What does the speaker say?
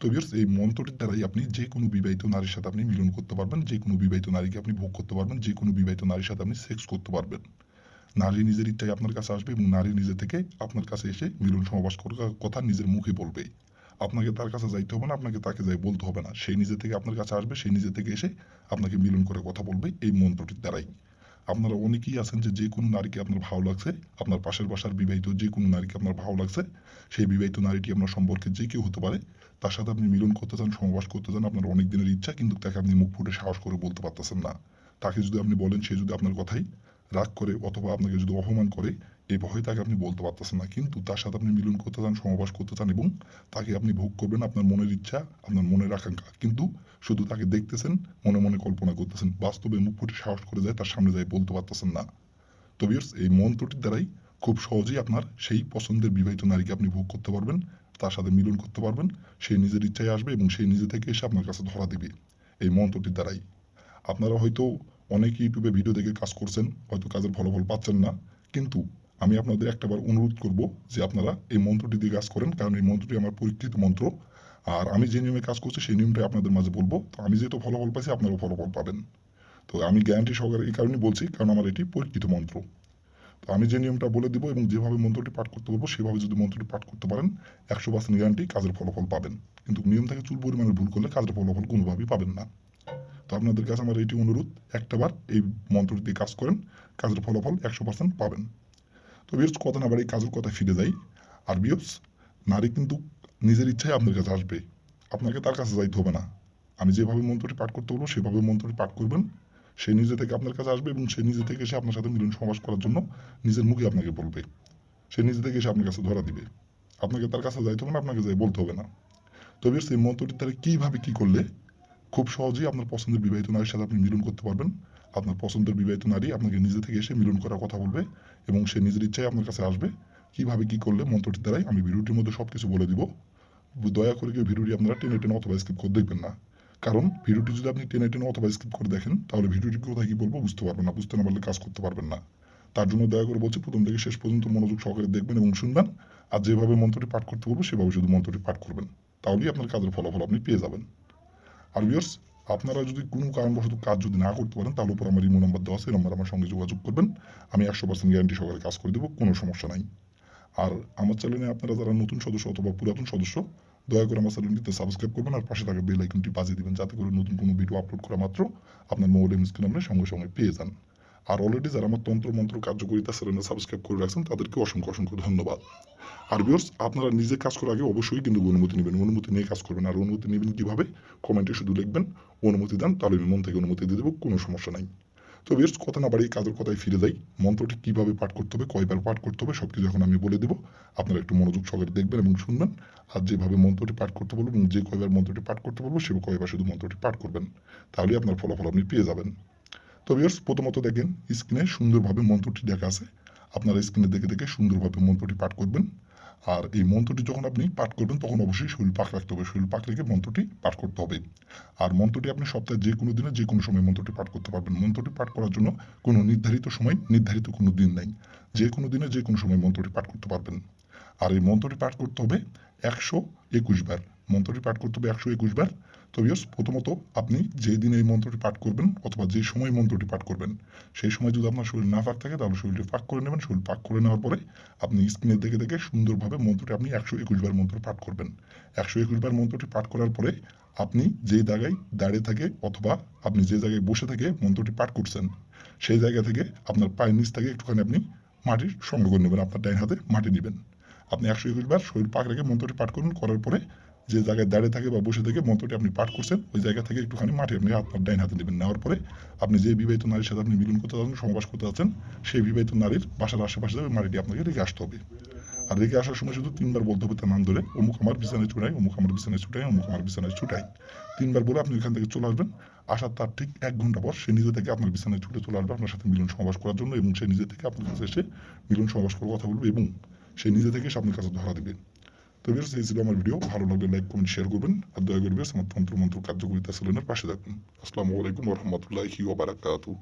তো এই মন্ত্রটির দ্বারাই আপনি যে কোনো বিবাহিত নারীর সাথে আপনি মিলন করতে পারবেন, যে কোনো বিবাহিত নারীকে আপনি ভোগ করতে পারবেন, যে কোনো বিবাহিত নারীর সাথে আপনি সেক্স করতে পারবেন। নারী নিজের ইচ্ছায় আপনার কাছে আসবে এবং নারী নিজে থেকে আপনার কাছে এসে মিলন সমাবাস করার কথা নিজের মুখে বলবে। আপনাকে তার কাছে যাইতে হবে না, আপনাকে তাকে যাই বলতে হবে না। সেই নিজে থেকে আপনার কাছে আসবে সেই নিজে থেকে এসে আপনাকে মিলন করে কথা বলবে এই মন্ত্রটির দ্বারাই। আপনারা অনেকেই আছেন যে যে কোনো নারীকে আপনার ভালো লাগছে, আপনার পাশের বাসার বিবাহিত যে কোনো নারীকে আপনার ভালো লাগছে, সেই বিবাহিত নারীটি আপনার সম্পর্কে যে কেউ হতে পারে, তার সাথে আপনি মিলন করতে চান সমবাস করতে চান, আপনার অনেক দিনের ইচ্ছা, কিন্তু তাকে আপনি মুখ ফুটে সাহস করে বলতে পারতেছেন না। তাকে যদি আপনি বলেন, সে যদি আপনার কথাই রাগ করে অথবা আপনাকে যদি অপমান করে, এই ভয়ে তাকে আপনি বলতে পারতেছেন না। কিন্তু তার সাথে আপনি মিলন করতে চান সমবাস করতে চান এবং তাকে আপনি ভোগ করবেন আপনার মনের ইচ্ছা, আপনার মনের আকাঙ্ক্ষা। কিন্তু শুধু তাকে দেখতেছেন, মনে মনে কল্পনা করতেছেন, বাস্তবে মুখ ফুটে সাহস করে যায়, তার সামনে যায় বলতে পারতেছেন না। তো এই মন্ত্রটির দ্বারাই খুব সহজেই আপনার সেই পছন্দের বিবাহিত নারীকে আপনি ভোগ করতে পারবেন, তার সাথে মিলন করতে পারবেন, সে নিজের ইচ্ছায় আসবে এবং সেই নিজে থেকে এসে আপনার কাছে ধরা দিবে, এই মন্ত্রটির দ্বারাই। আপনারা হয়তো অনেক ইউটিউবে ভিডিও দেখে কাজ করছেন, হয়তো কাজের ফলাফল পাচ্ছেন না, কিন্তু আমি আপনাদের একটাবার অনুরোধ করব যে আপনারা এই মন্ত্রটি দিয়ে কাজ করেন, কারণ এই মন্ত্রটি আমার পরীক্ষিত মন্ত্র। আর আমি যে নিয়মে কাজ করছি, সেই নিয়মটাই আপনাদের মাঝে বলব। তো আমি যেহেতু ফলাফল পাইছি, আপনারাও ফলাফল পাবেন। তো আমি গ্যারান্টি সহকারে এই কারণে বলছি, কারণ আমার এটি পরীক্ষিত মন্ত্র। তো আমি যে নিয়মটা বলে দিব এবং যেভাবে মন্ত্রটি পাঠ করতে বলব, সেভাবে যদি মন্ত্রটি পাঠ করতে পারেন, একশো পার্সেন্ট গ্যারান্টি কাজের ফলাফল পাবেন। কিন্তু নিয়ম থেকে চুল পরিমাণে ভুল করলে কাজের ফলাফল কোনোভাবেই পাবেন না। তো আপনাদের কাছে আমার এটি অনুরোধ একটাবার এই মন্ত্রটি দিয়ে কাজ করেন, কাজের ফলাফল একশো পার্সেন্ট পাবেন। তো বিয়স কথা না বাড়ি কাজের কথায় ফিরে যাই। আর বিয়স নারী কিন্তু নিজের ইচ্ছায় আপনার কাছে আসবে। আপনাকে তার কাছে যাইতে হবে না। আমি যেভাবে মন্ত্রটি পাঠ করতে বলব, সেভাবে মন্ত্রটি পাঠ করবেন। সে নিজে থেকে আপনার কাছে আসবে এবং সে নিজে থেকে এসে আপনার সাথে মিলন সমাবাস করার জন্য নিজের মুখে আপনাকে বলবে। সে নিজে থেকে এসে আপনার কাছে ধরা দিবে। আপনাকে তার কাছে যাইতে হবে না, আপনাকে যাই বলতে হবে না। তবে সেই মন্ত্রটির দ্বারা কীভাবে কী করলে খুব সহজেই আপনার পছন্দের বিবাহিত নারীর সাথে আপনি মিলন করতে পারবেন। আপনার পছন্দের বিবাহিত নারী আপনাকে নিজে থেকে এসে মিলন করার কথা বলবে এবং সে নিজের ইচ্ছায় আপনার কাছে আসবে। কীভাবে কী করলে মন্ত্রটির দ্বারাই আমি ভিডিওটির মধ্যে সব কিছু বলে দিব। দয়া করে কেউ ভিডিওটি আপনারা টেনে টেনে অথবা স্কিপ করে দেখবেন না। কারণ ভিডিওটি যদি আপনি টেনে টেনে অথবা স্কিপ করে দেখেন, তাহলে ভিডিওটি কোথায় কী বলব বুঝতে পারবেন না, বুঝতে না পারলে কাজ করতে পারবেন না। তার জন্য দয়া করে বলছি, প্রথম থেকে শেষ পর্যন্ত মনোযোগ সহকারে দেখবেন এবং শুনবেন। আর যেভাবে মন্ত্রটি পাঠ করতে বলব, সেভাবে শুধু মন্ত্রটি পাঠ করবেন। তাহলেই আপনার কাজের ফলাফল আপনি পেয়ে যাবেন। আর বিয়ার্স আপনারা যদি কোনো কারণবশত কাজ যদি না করতে পারেন, তাহলে উপর আমার ইমো নাম্বার দেওয়া আছে নাম্বার আমার সঙ্গে যোগাযোগ করবেন। আমি একশো পার্সেন্ট গ্যারান্টি সহকারে কাজ করে দেবো, কোনো সমস্যা নাই। আর আমার চ্যানেলে আপনারা যারা নতুন সদস্য অথবা পুরাতন সদস্য, দয়া করে আমার চ্যানেলটিতে সাবস্ক্রাইব করবেন আর পাশে থাকা বেল আইকনটি বাজিয়ে দিবেন, যাতে করে নতুন কোনো ভিডিও আপলোড করা মাত্র আপনার মোবাইল স্ক্রিন আপনি সঙ্গে সঙ্গে পেয়ে যান। আর অলরেডি যারা আমার তন্ত্র মন্ত্র কার্যকরিতা চ্যানেলে সাবস্ক্রাইব করে রাখছেন, তাদেরকে অসংখ্য অসংখ্য ধন্যবাদ। আর বিয়র্স আপনারা নিজে কাজ করার আগে অবশ্যই কিন্তু অনুমতি নেবেন, অনুমতি নিয়ে কাজ করবেন। আর অনুমতি নেবেন কীভাবে? কমেন্টে শুধু লিখবেন, অনুমতি দেন, তাহলে আমি মন থেকে অনুমতি দিয়ে দেবো, কোনো সমস্যা নাই। তো বেশ কথা না বাড়িয়ে কাজের কথায় ফিরে যাই। মন্ত্রটি কীভাবে পাঠ করতে হবে, কয়বার পাঠ করতে হবে সব কিছু এখন আমি বলে দেবো। আপনারা একটু মনোযোগ সহকারে দেখবেন এবং শুনবেন। আর যেভাবে মন্ত্রটি পাঠ করতে বলব এবং যে কয়বার মন্ত্রটি পাঠ করতে বলব সে কয়বার শুধু মন্ত্রটি পাঠ করবেন। তাহলেই আপনার ফলাফল আপনি পেয়ে যাবেন। তো বিয়ার্স প্রথমত দেখেন স্ক্রিনে সুন্দরভাবে মন্ত্রটি দেখা আছে। আপনারা স্ক্রিনে দেখে দেখে সুন্দরভাবে মন্ত্রটি পাঠ করবেন। আর এই মন্ত্রটি যখন আপনি পাঠ করবেন, তখন অবশ্যই শরীর পাক রাখতে হবে। শরীর পাক রেখে মন্ত্রটি পাঠ করতে হবে। আর মন্ত্রটি আপনি সপ্তাহে যে কোনো দিনে যে কোনো সময় মন্ত্রটি পাঠ করতে পারবেন। মন্ত্রটি পাঠ করার জন্য কোনো নির্ধারিত সময়, নির্ধারিত কোনো দিন নেই। যে কোনো দিনে যে কোনো সময় মন্ত্রটি পাঠ করতে পারবেন। আর এই মন্ত্রটি পাঠ করতে হবে একশো একুশ বার। মন্ত্রটি পাঠ করতে হবে একশো একুশ বার। তো বিয়স প্রথমত আপনি যে দিনে এই মন্ত্রটি পাঠ করবেন অথবা যে সময় মন্ত্রটি পাঠ করবেন, সেই সময় যদি আপনার শরীর না পাক থাকে, তাহলে শরীরটি পাক করে নেবেন। শরীর পাক করে নেওয়ার পরে আপনি স্ক্রিনে দেখে দেখে সুন্দরভাবে মন্ত্রটি আপনি একশো একুশ বার মন্ত্র পাঠ করবেন। একশো একুশ বার মন্ত্রটি পাঠ করার পরে আপনি যে জায়গায় দাঁড়িয়ে থাকে অথবা আপনি যে জায়গায় বসে থেকে মন্ত্রটি পাঠ করছেন, সেই জায়গা থেকে আপনার পায়ের নিচ থেকে একটুখানি আপনি মাটির সংগ্রহ করে নেবেন, আপনার ডাইন হাতে মাটি নেবেন। আপনি একশো একুশ বার শরীর পাক রেখে মন্ত্রটি পাঠ করুন, করার পরে যে জায়গায় দাঁড়িয়ে থাকে বা বসে থেকে মন্ত্রটি আপনি পাঠ করছেন, ওই জায়গা থেকে একটুখানি মাটি আপনি আপনার ডাইন হাতে নেবেন নেওয়ার পরে আপনি যে বিবাহিত নারীর সাথে আপনি মিলন করতে যাচ্ছেন, সমাবাস করতে যাচ্ছেন, সেই বিবাহিত নারীর বাসার আশেপাশে যাবে মাটিটি আপনাকে রেখে আসতে হবে। আর রেখে আসার সময় শুধু তিনবার বলতে হবে তার নাম ধরে, অমুক আমার বিছানায় ছুটাই অমুক আমার বিছানায় ছুটাই অমুক আমার বিছানায় ছুটাই তিনবার বলে আপনি এখান থেকে চলে আসবেন। আসার তার ঠিক এক ঘণ্টা পর সে নিজে থেকে আপনার বিছানায় ছুটে চলে আসবে আপনার সাথে মিলন সমাবেশ করার জন্য এবং সে নিজে থেকে আপনার কাছে এসে মিলন সমাবেশ করার কথা বলবে এবং সে নিজে থেকে এসে আপনার কাছে ধরা দেবে। তো এই ছিল আমার ভিডিও। ভালো লাগলে লাইক কমেন্ট শেয়ার করবেন। আর দয়া করে বিয়ার্স আমার তন্ত্র মন্ত্র কার্যকরিতা সেলেনের পাশে থাকবেন আসসালামু আলাইকুম রহমতুল্লাহি ওবারাকাতু